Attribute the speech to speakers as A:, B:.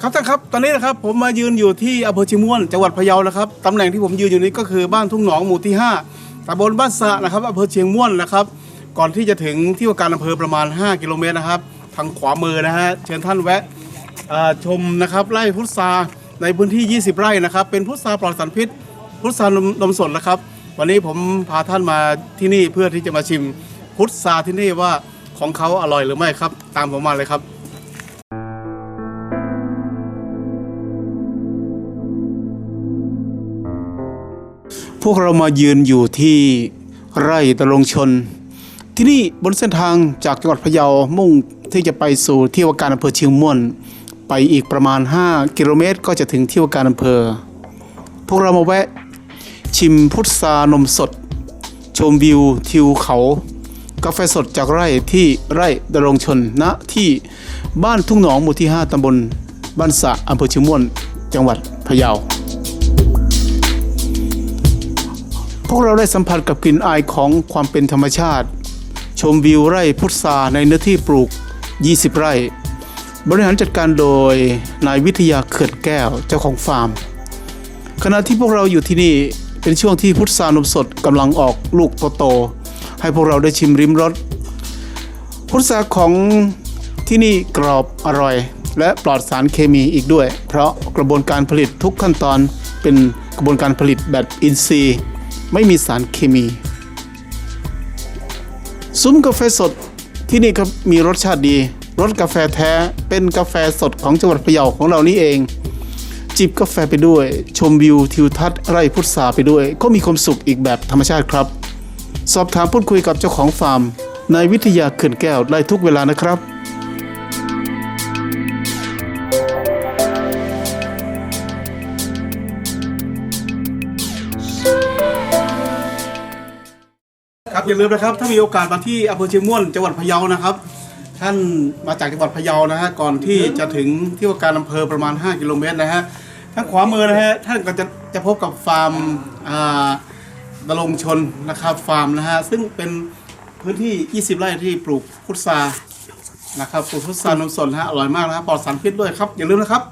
A: ครับท่านครับตอนนี้นะครับผมมายืนอยู่ที่อำเภอชิม่วนจังหวัดพะเยานะครับตำแหน่งที่ผมยืนอยู่นี้ก็คือบ้านทุ่งหนองหมู่ที่ 5ตำบลบ้านสะนะครับอำเภอเชียงม่วนนะครับ ก่อนที่จะถึงที่ว่าการอำเภอประมาณ 5 กิโลเมตรนะครับ ทางขวามือนะฮะเชิญท่านแวะเอ่อชมนะครับไร่พุทราในพื้นที่ 20 ไร่นะครับ เป็นพุทราปลอดสารพิษ พุทรานมนมสดนะครับ วันนี้ผมพาท่านมาที่นี่เพื่อที่จะมาชิมพุทราที่นี่ว่าของเขาอร่อยหรือไม่ครับ ตามผมมาเลยครับ พวกเรามายืนอยู่ที่ไร่ตะลงชน ที่นี่บนเส้นทางจากจังหวัดพะเยามุ่งที่จะไปสู่ที่ว่าการอำเภอเชียงม่วน ไปอีกประมาณ 5 กิโลเมตรก็จะถึงที่ว่าการอำเภอ พวกเรามาแวะ ชิมพุทรานมสด ชมวิวทิวเขา กาแฟสดจากไร่ที่ไร่ดำรงชนณที่บ้านทุ่งหนองหมู่ที่ 5ตำบลบ้านสะอำเภอเชียงม่วน จังหวัดพะเยา พวกเราได้สัมผัสกับกลิ่นอายของความเป็นธรรมชาติ ชมวิวไร่พุทราในเนื้อที่ปลูก 20 ไร่ บริหารจัดการโดยนายวิทยาเขื่อนแก้วเจ้าของฟาร์ม ขณะที่พวกเราอยู่ที่นี่เป็นช่วงที่พุทรานมสดกำลังออกลูกโตๆให้พวกเราได้ชิมริมรสพุทราของที่นี่กรอบอร่อย และปลอดสารเคมีอีกด้วย เพราะกระบวนการผลิตทุกขั้นตอนเป็นกระบวนการผลิตแบบอินทรีย์ ไม่มีสารเคมี ซุ้มกาแฟสดที่นี่ครับมีรสชาติดี รสกาแฟแท้เป็นกาแฟสดของจังหวัดพะเยาของเรานี่เอง จิบกาแฟไปด้วย ชมวิวทิวทัศน์ไร่พุทราไปด้วย ก็มีความสุขอีกแบบธรรมชาติครับ สอบถามพูดคุยกับเจ้าของฟาร์มนายวิทยาเขื่อนแก้วได้ทุกเวลานะครับ ครับอย่าลืมนะครับถ้ามีโอกาสมาที่อำเภอเชียงม่วนจังหวัดพะเยานะครับ ท่านมาจากจังหวัดพะเยานะฮะก่อนที่จะถึงที่ว่าการอำเภอประมาณ 5 กิโลเมตรนะฮะทางขวามือนะฮะท่านก็จะจะพบกับฟาร์มอ่าดลงชนนะครับฟาร์มนะฮะซึ่งเป็นพื้นที่ 20 ไร่ที่ปลูกพุทรานะครับปลูกพุทรานมสดนะฮะอร่อยมากนะฮะปลอดสารพิษด้วยครับอย่าลืมนะครับ